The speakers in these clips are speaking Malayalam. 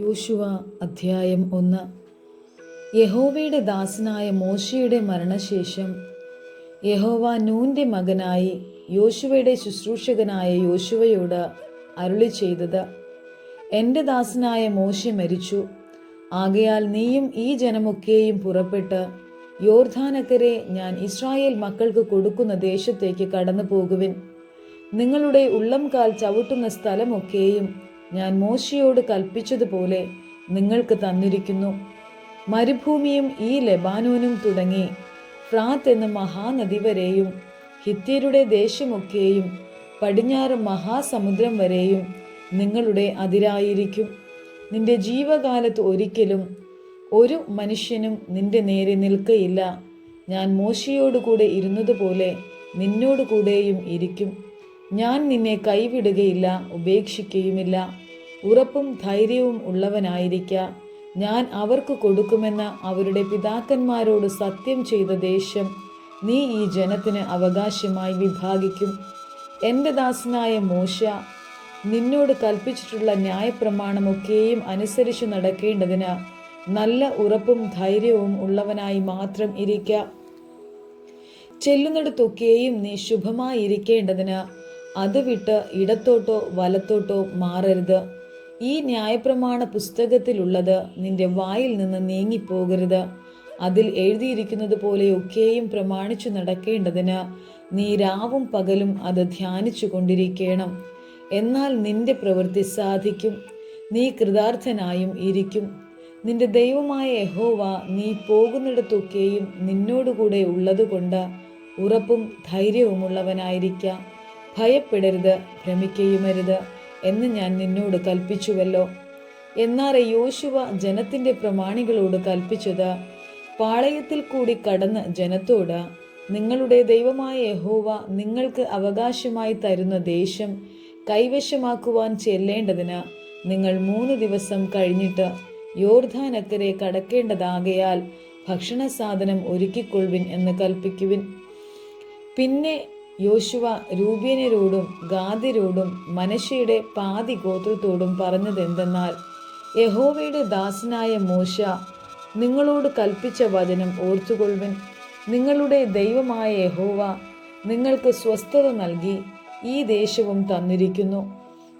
യോശുവ അധ്യായം ഒന്ന്. യഹോവയുടെ ദാസനായ മോശയുടെ മരണശേഷം യഹോവ നൂന്റെ മകനായി യോശുവയുടെ ശുശ്രൂഷകനായ യോശുവയോട് അരുളി ചെയ്തത് എന്റെ ദാസനായ മോശ മരിച്ചു. ആകയാൽ നീയും ഈ ജനമൊക്കെയും പുറപ്പെട്ട് യോർധാനക്കരെ ഞാൻ ഇസ്രായേൽ മക്കൾക്ക് കൊടുക്കുന്ന ദേശത്തേക്ക് കടന്നു പോകുവിൻ നിങ്ങളുടെ ഉള്ളംകാൽ ചവിട്ടുന്ന സ്ഥലമൊക്കെയും ഞാൻ മോശയോട് കൽപ്പിച്ചതുപോലെ നിങ്ങൾക്ക് തന്നിരിക്കുന്നു. മരുഭൂമിയും ഈ ലെബാനോനും തുടങ്ങി. ഫ്രാത്ത് എന്ന മഹാനദി വരെയും ഹിത്യരുടെ ദേശമൊക്കെയും പടിഞ്ഞാറ് മഹാസമുദ്രം വരെയും നിങ്ങളുടെ അതിരായിരിക്കും. നിന്റെ ജീവകാലത്ത് ഒരിക്കലും ഒരു മനുഷ്യനും നിന്റെ നേരെ നിൽക്കയില്ല. ഞാൻ മോശയോടുകൂടെ ഇരുന്നതുപോലെ നിന്നോടുകൂടെയും ഇരിക്കും. ഞാൻ നിന്നെ കൈവിടുകയില്ല ഉപേക്ഷിക്കുകയുമില്ല ഉറപ്പും ധൈര്യവും ഉള്ളവനായിരിക്ക. ഞാൻ അവർക്ക് കൊടുക്കുമെന്ന അവരുടെ പിതാക്കന്മാരോട് സത്യം ചെയ്ത ദേശം നീ ഈ ജനത്തിന് അവകാശമായി വിഭാഗിക്കും. എന്റെ ദാസനായ മോശ നിന്നോട് കൽപ്പിച്ചിട്ടുള്ള ന്യായപ്രമാണമൊക്കെയും അനുസരിച്ച് നടക്കേണ്ടതിന് നല്ല ഉറപ്പും ധൈര്യവും ഉള്ളവനായി മാത്രം ഇരിക്ക. ചെല്ലുന്നിടത്തൊക്കെയും നീ ശുഭമായിരിക്കേണ്ടതിന് അത് വിട്ട് ഇടത്തോട്ടോ വലത്തോട്ടോ മാറരുത്. ഈ ന്യായപ്രമാണ പുസ്തകത്തിലുള്ളത് നിന്റെ വായിൽ നിന്ന് നീങ്ങിപ്പോകരുത്. അതിൽ എഴുതിയിരിക്കുന്നത് പോലെ ഒക്കെയും പ്രമാണിച്ചു നടക്കേണ്ടതിന് നീ രാവും പകലും അത് ധ്യാനിച്ചു കൊണ്ടിരിക്കണം. എന്നാൽ നിന്റെ പ്രവൃത്തി സാധിക്കും. നീ കൃതാർത്ഥനായും ഇരിക്കും. നിന്റെ ദൈവമായ യഹോവ നീ പോകുന്നിടത്തൊക്കെയും നിന്നോടുകൂടെ ഉള്ളതുകൊണ്ട് ഉറപ്പും ധൈര്യവുമുള്ളവനായിരിക്കാം. ഭയപ്പെടരുത് ഭ്രമിക്കുകയുമരുത് എന്ന് ഞാൻ നിന്നോട് കൽപ്പിച്ചുവല്ലോ. എന്നാറെ യോശുവ ജനത്തിന്റെ പ്രമാണികളോട് കൽപ്പിച്ചത് പാളയത്തിൽ കൂടി കടന്ന് ജനത്തോട് നിങ്ങളുടെ ദൈവമായ യഹോവ നിങ്ങൾക്ക് അവകാശമായി തരുന്ന ദേശം കൈവശമാക്കുവാൻ ചെല്ലേണ്ടതിന് നിങ്ങൾ മൂന്ന് ദിവസം കഴിഞ്ഞിട്ട് യോർധാനക്കരെ കടക്കേണ്ടതാകയാൽ ഭക്ഷണ സാധനം ഒരുക്കിക്കൊള്ളുവിൻ എന്ന് കൽപ്പിക്കുവിൻ. പിന്നെ യോശുവ രൂപീനരോടും ഗാദിരോടും മനശയുടെ പാതി ഗോത്രത്തോടും പറഞ്ഞതെന്തെന്നാൽ യഹോവയുടെ ദാസനായ മോശ നിങ്ങളോട് കൽപ്പിച്ച വചനം ഓർത്തുകൊള്ളുവൻ. നിങ്ങളുടെ ദൈവമായ യഹോവ നിങ്ങൾക്ക് സ്വസ്ഥത നൽകി ഈ ദേശവും തന്നിരിക്കുന്നു.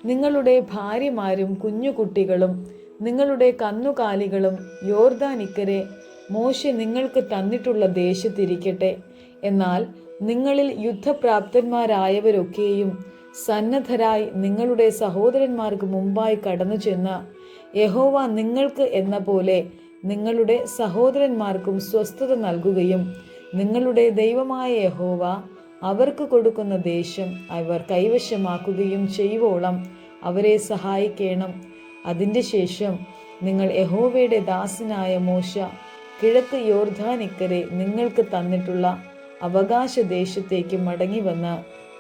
നിങ്ങളുടെ ഭാര്യമാരും കുഞ്ഞുകുട്ടികളും നിങ്ങളുടെ കന്നുകാലികളും യോർദാനിക്കരെ മോശ നിങ്ങൾക്ക് തന്നിട്ടുള്ള ദേശത്തിരിക്കട്ടെ. എന്നാൽ നിങ്ങളിൽ യുദ്ധപ്രാപ്തന്മാരായവരൊക്കെയും സന്നദ്ധരായി നിങ്ങളുടെ സഹോദരന്മാർക്ക് മുമ്പായി കടന്നു ചെന്ന് യഹോവ നിങ്ങൾക്ക് എന്ന പോലെ നിങ്ങളുടെ സഹോദരന്മാർക്കും സ്വസ്ഥത നൽകുകയും നിങ്ങളുടെ ദൈവമായ യഹോവ അവർക്ക് കൊടുക്കുന്ന ദേശം അവർ കൈവശമാക്കുകയും ചെയ്യുവോളം അവരെ സഹായിക്കണം. അതിന്റെ ശേഷം നിങ്ങൾ യഹോവയുടെ ദാസനായ മോശ കിഴക്ക് യോർധാനിക്കരെ നിങ്ങൾക്ക് തന്നിട്ടുള്ള അവകാശ ദേശത്തേക്ക് മടങ്ങി വന്ന്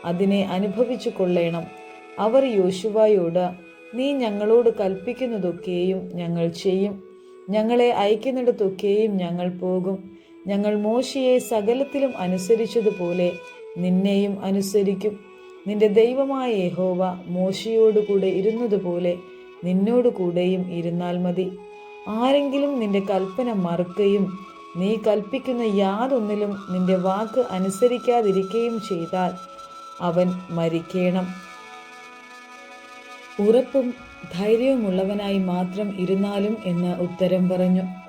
അതിനെ അനുഭവിച്ചു കൊള്ളേണം. അവർ യോശുവായോട് നീ ഞങ്ങളോട് കൽപ്പിക്കുന്നതൊക്കെയും ഞങ്ങൾ ചെയ്യും. ഞങ്ങളെ അയക്കുന്നിടത്തൊക്കെയും ഞങ്ങൾ പോകും. ഞങ്ങൾ മോശയെ സകലത്തിലും അനുസരിച്ചതുപോലെ നിന്നെയും അനുസരിക്കും. നിന്റെ ദൈവമായ യഹോവ മോശയോടുകൂടെ ഇരുന്നതുപോലെ നിന്നോടുകൂടെയും ഇരുന്നാൽ മതി. ആരെങ്കിലും നിന്റെ കൽപ്പന മറുക്കുകയും നീ കൽപ്പിക്കുന്ന യാതൊന്നിലും നിന്റെ വാക്ക് അനുസരിക്കാതിരിക്കുകയും ചെയ്താൽ അവൻ മരിക്കണം. ഉറപ്പും ധൈര്യവുമുള്ളവനായി മാത്രം ഇരുന്നാലും എന്ന് ഉത്തരം പറഞ്ഞു.